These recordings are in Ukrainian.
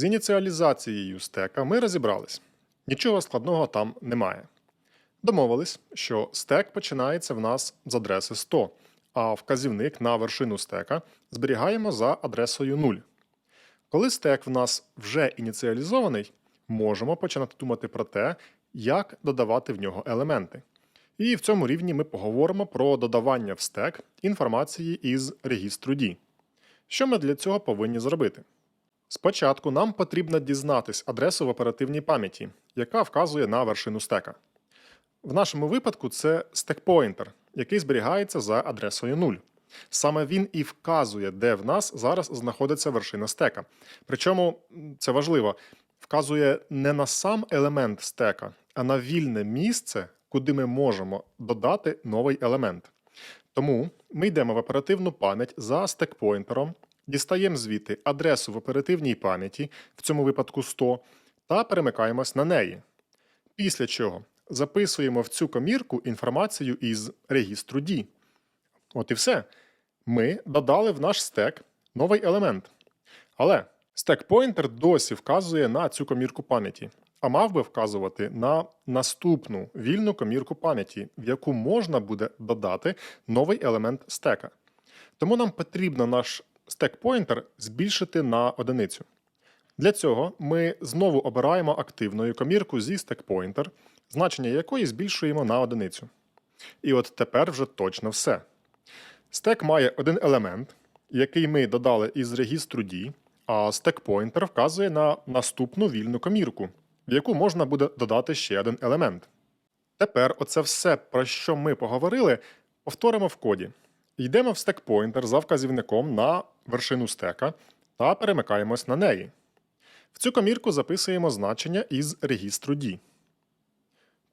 З ініціалізацією стека ми розібрались. Нічого складного там немає. Домовились, що стек починається в нас з адреси 100, а вказівник на вершину стека зберігаємо за адресою 0. Коли стек в нас вже ініціалізований, можемо починати думати про те, як додавати в нього елементи. І в цьому рівні ми поговоримо про додавання в стек інформації із регістру D. Що ми для цього повинні зробити? Спочатку нам потрібно дізнатись адресу в оперативній пам'яті, яка вказує на вершину стека. В нашому випадку це стекпоінтер, який зберігається за адресою 0. Саме він і вказує, де в нас зараз знаходиться вершина стека. Причому це важливо, вказує не на сам елемент стека, а на вільне місце, куди ми можемо додати новий елемент. Тому ми йдемо в оперативну пам'ять за стекпоінтером, дістаємо звідти адресу в оперативній пам'яті, в цьому випадку 100, та перемикаємось на неї. Після чого записуємо в цю комірку інформацію із регістру D. От і все. Ми додали в наш стек новий елемент. Але стек-поінтер досі вказує на цю комірку пам'яті, а мав би вказувати на наступну вільну комірку пам'яті, в яку можна буде додати новий елемент стека. Тому нам потрібно наш стек-поінтер збільшити на одиницю. Для цього ми знову обираємо активною комірку зі стек-pointer, значення якої збільшуємо на одиницю. І от тепер вже точно все. Стек має один елемент, який ми додали із регістру D, а стек-pointer вказує на наступну вільну комірку, в яку можна буде додати ще один елемент. Тепер оце все, про що ми поговорили, повторимо в коді. Йдемо в стек-pointer за вказівником на вершину стека та перемикаємось на неї. В цю комірку записуємо значення із регістру D.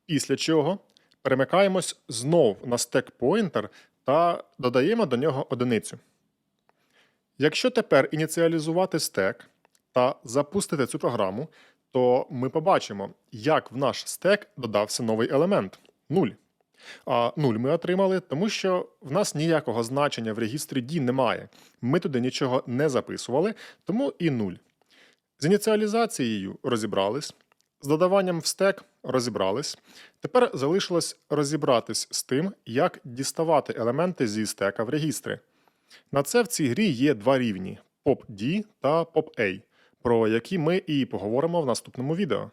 Після чого перемикаємось знов на стек-pointer та додаємо до нього одиницю. Якщо тепер ініціалізувати стек та запустити цю програму, то ми побачимо, як в наш стек додався новий елемент 0. А 0 ми отримали, тому що в нас ніякого значення в регістрі D немає. Ми туди нічого не записували, тому і 0. З ініціалізацією розібрались, з додаванням в стек розібрались. Тепер залишилось розібратись з тим, як діставати елементи зі стека в регістри. На це в цій грі є два рівні POP-D та POP-A, про які ми і поговоримо в наступному відео.